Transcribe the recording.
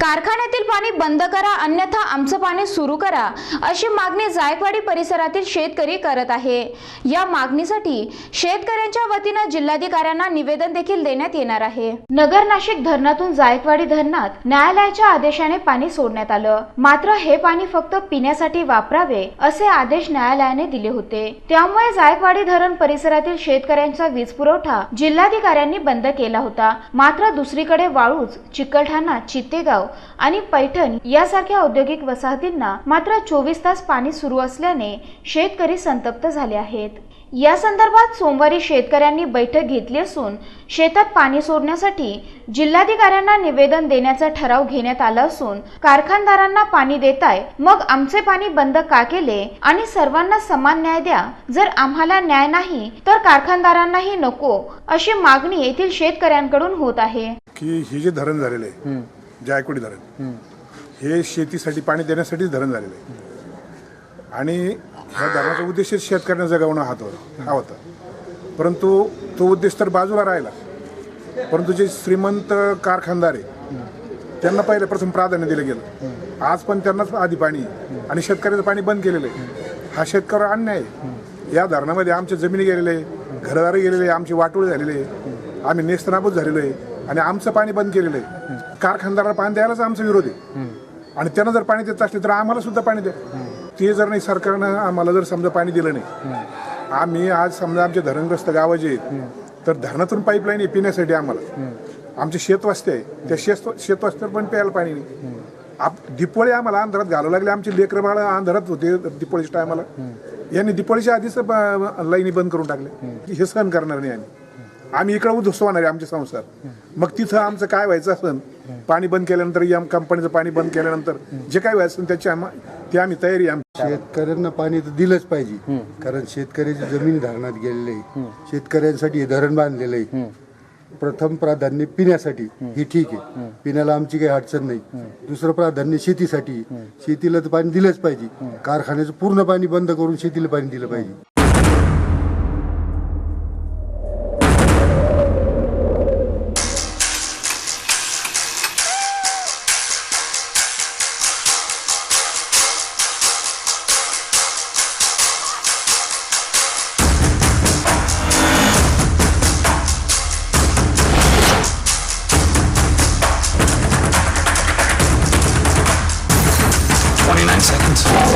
कारखान्यातील पाणी बंद करा अन्यथा आमचं पाणी सुरू करा अशी मागणी जायकवाडी परिसरातील शेतकरी करत आहे. या मागणीसाठी शेतकऱ्यांच्या वतीनं जिल्हाधिकाऱ्यांना निवेदन देखील देण्यात येणार आहे. नगर नाशिक धरणातून जायकवाडी धरणात न्यायालयाच्या आदेशाने पाणी सोडण्यात आलं. मात्र हे पाणी फक्त पिण्यासाठी वापरावे असे आदेश न्यायालयाने दिले होते. त्यामुळे जायकवाडी धरण परिसरातील शेतकऱ्यांचा वीज पुरवठा जिल्हाधिकाऱ्यांनी बंद केला होता. मात्र दुसरीकडे वाळूज चिकलठाणा चित्तेगाव आणि पैठण यासारख्या औद्योगिक वसाहतींना मात्र चोवीस तास पाणी सुरू असल्याने शेतकरी संतप्त झाले आहेत. या संदर्भात सोमवारी शेतकऱ्यांनी बैठक घेतली असून शेतात पाणी सोडण्यासाठी जिल्हाधिकाऱ्यांना निवेदन देण्याचा ठराव घेण्यात आला असून कारखानदारांना पाणी देताय मग आमचे पाणी बंद का केले आणि सर्वांना समान न्याय द्या? जर आम्हाला न्याय नाही तर कारखानदारांनाही नको अशी मागणी येथील शेतकऱ्यांकडून होत आहे. की हे जे धरण झालेलं आहे जायकवाडी धरण हे शेतीसाठी पाणी देण्यासाठीच धरण झालेलं आहे. आणि ह्या धरणाचा उद्देश शेतकऱ्यांना जगवणं हात होता हा होता. परंतु तो उद्देश तर बाजूला राहिला. परंतु जे श्रीमंत कारखानदार आहे त्यांना पहिले प्रथम प्राधान्य दिलं गेलं. आज पण त्यांनाच आधी पाणी आणि शेतकऱ्याचं पाणी बंद केलेलं आहे. हा शेतकऱ्यावर अन्याय आहे. या धरणामध्ये आमच्या जमिनी गेलेले आहे घरदारी गेलेले आहे आमची वाटोळी झालेली आहे. आम्ही नेस्तनाबूत झालेलो आहे. आणि आमचं पाणी बंद केलेलं आहे. कारखानदाराला पाणी द्यायलाच आमचा विरोध आहे. आणि त्यांना जर पाणी देत असले तर आम्हाला सुद्धा पाणी द्या. ते जर नाही सरकारनं आम्हाला जर समजा पाणी दिलं नाही. आम्ही आज समजा आमचे धरणग्रस्त गावं जे आहेत तर धरणातून पाईपलाईन आहे पिण्यासाठी आम्हाला. आमचे शेतवस्ते आहे. त्या शेत शेतवास्त्यावर पण प्यायला पाणी नाही. आप दिपोळी आम्हाला अंधारात घालावं लागले. आमचे लेकर बाळ अंधारात होते दिपोळीच्या टायमाला यांनी दिपोळीच्या आधीच ब- लाईनी बंद करून टाकले हे सहन करणार नाही आम्ही. आम्ही इकडे उद्ध्वस्त होणार आहे आमचे संसार. मग तिथं आमचं काय व्हायचं असन पाणी बंद केल्यानंतर या कंपनीचं पाणी बंद केल्यानंतर जे काय व्हायचं असेल त्याची आम्हा ते आम्ही तयारी आमची. शेतकऱ्यांना पाणी तर दिलंच पाहिजे. कारण शेतकऱ्याची जमीन धरणात गेलेली आहे. शेतकऱ्यांसाठी हे धरण बांधलेलं आहे. प्रथम प्राधान्य पिण्यासाठी. ही ठीक आहे. पिण्याला आमची काही अडचण नाही. दुसरं प्राधान्य शेतीसाठी. शेतीला तर पाणी दिलंच पाहिजे. कारखान्याचं पूर्ण पाणी बंद करून शेतीला पाणी दिलं पाहिजे. Hand.